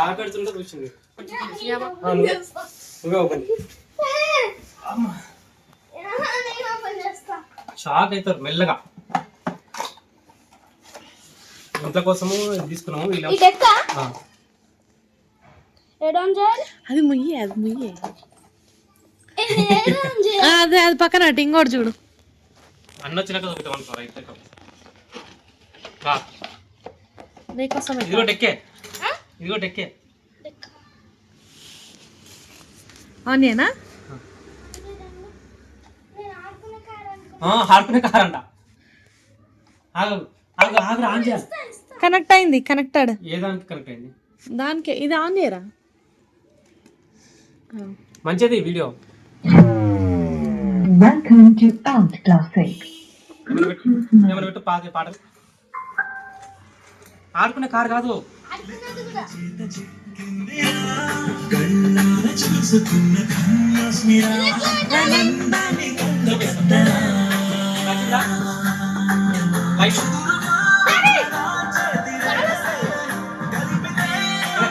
ఆకడుతుంటే కూర్చుంది నువ్వే open shock అవుతారు మెల్లగా ఇంట్లో కోసము తీసుకున్నాము అది ముయ్యే అది ముయ్యే అదే అది పక్కన ఇంకోటి చూడు. అన్న వచ్చినాక చూపిద్దాం అనుకో రైట్ నీకోసం ఇదిగో టెక్కే ఇదిగో టెక్కే ఆనియనా? హార్పునే కారంట ఆగు ఆగు ఆగు ఆన్ చేయాలి కనెక్ట్ అయింది కనెక్టెడ్ ఏ దానికి కనెక్ట్ అయింది? దానికి ఇది ఆన్ చేయరా? మంచిది వీడియో. ఏమైనా పెట్టు పాటలు. ఆడుకునే కారు కాదు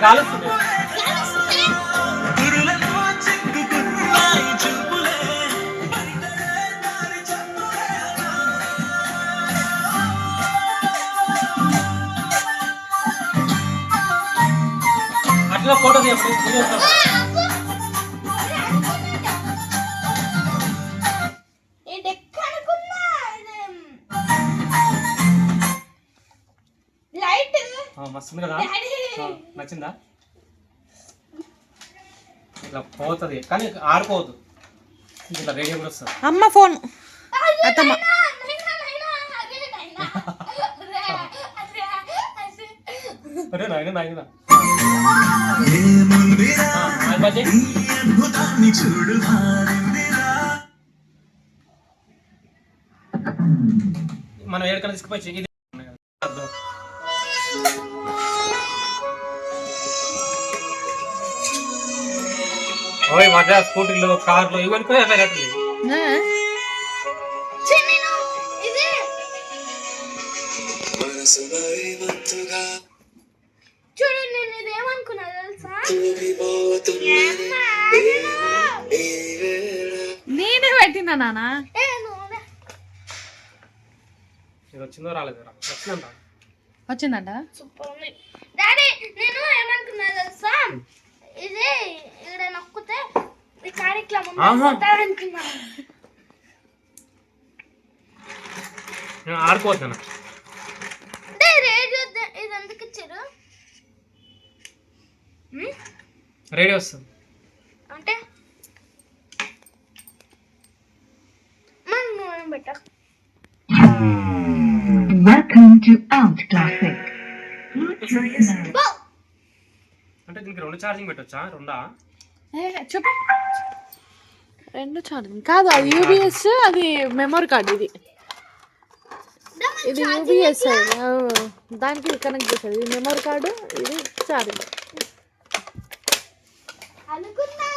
నచ్చిందా? ఇలా ఫోటో మస్తుంది కదా? నచ్చిందా? ఇట్లా పోతుంది కానీ ఆడుకోవద్దు ఇట్లా రేడియో కూడా వస్తుంది. అమ్మ ఫోన్. అత్తమ్మ. అరే నాయన నాయన. మనం ఏడుకన్నా తీసుకుపోయి ఇది. ఓయ్ మధ్య స్కూటీలో కార్లో ఇవన్నీ పోయి అట్లా కట్టింది చూడు నేను ఇదేమనుకున్నా తెలుసా? నేనే పెట్టినా నానా? ఏ నువ్వు ఇది వచ్చిందో రాలేదు వచ్చిందంట. వచ్చిందంట? సూపర్ ఉంది. డాడీ నేను ఏమనుకున్నా తెలుసా? ఇది ఇక్కడ నొక్కితే ఈ కార్యక్రమం ఆహా. అనుకున్నా నేను ఆడుకోవద్దు అంటే రేడియో ద- ఇది ఎందుకు ఇచ్చారు రేడియో వస్తుంది. అంటే? Welcome to Alt Classic. అంటే దీనికి రెండు ఛార్జింగ్ పెట్టొచ్చా? రెండా? ఏ, చెప్పు. రెండు ఛార్జింగ్ కాదు అది యూబిఎస్ అది మెమరీ కార్డ్ ఇది. ఇది యూబిఎస్ దానికి కనెక్ట్ చేసేది. ఇది మెమరీ కార్డు ఇది ఛార్జింగ్ అనుకున్నా.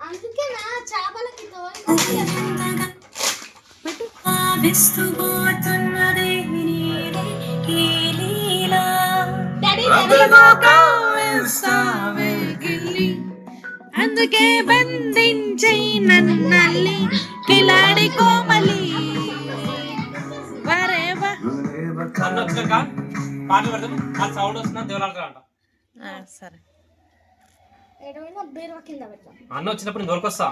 అందుకే నా చేపలకి తోలు డాడీ అందుకే బంధించై నన్నల్లి కిలాడి కోమలి. పాటలు పెడతాం ఆ సౌండ్ వస్తున్నా దేవులాడతారంట సరే ఏడవైనా బీరువా కింద పెడతాం అన్న వచ్చినప్పుడు నేను దొరకొస్తా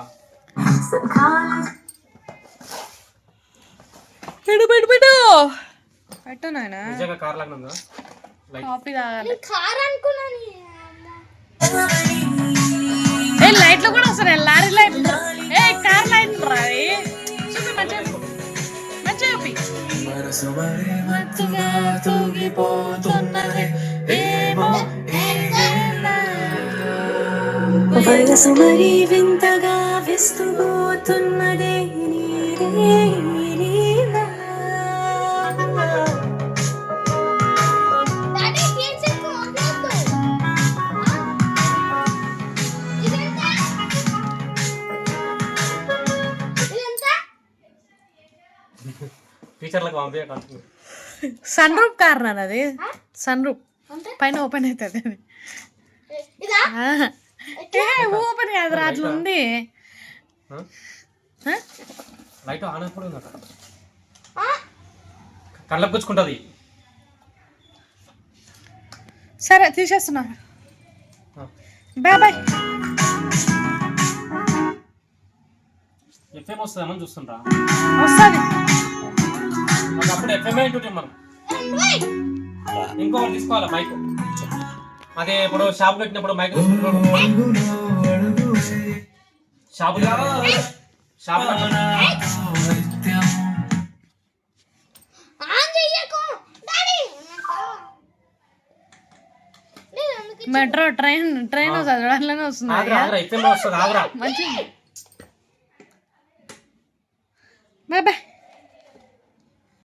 పెట్టు పెట్టు పెట్టు. పెట్టు నాయన. నిజంగా కార్ లాగా ఉందా? కాఫీ తాగాలి. కార్ అనుకున్నాను ఏ లైట్లు కూడా వస్తున్నాయి లారీ లైట్లు ఏ కార్ లైట్ రా. ఏ. చూపి మంచిగా మంచిగా చూపి మత్తుగా తూగిపోతున్నది. ఏమో మరి వింతగా విస్తుపోతున్నదే? టీచర్లకు సన్ రూప్ కార్ నాన్న అది. సన్ రూప్ పైన ఓపెన్ అవుతుంది అది. ఓపెన్ కాదురా అట్లా ఉంది? లైట్ ఆన్ ఎప్పుడు ఉందట ఆ, కళ్ళకు గుచ్చుకుంటుంది. సరే తీసేస్తున్నా. Bye bye. ఎఫ్ఎం వస్తుందేమని చూస్తుండ్రా వస్తుంది. అప్పుడు ఎఫ్ఎం ఏంటుంటే మనం. ఇంకొకటి తీసుకోవాలి మైక్ అదే ఇప్పుడు షాప్ పెట్టినప్పుడు mic shop shop metro train train వస్తుంది అట్లనే వస్తుంది మంచి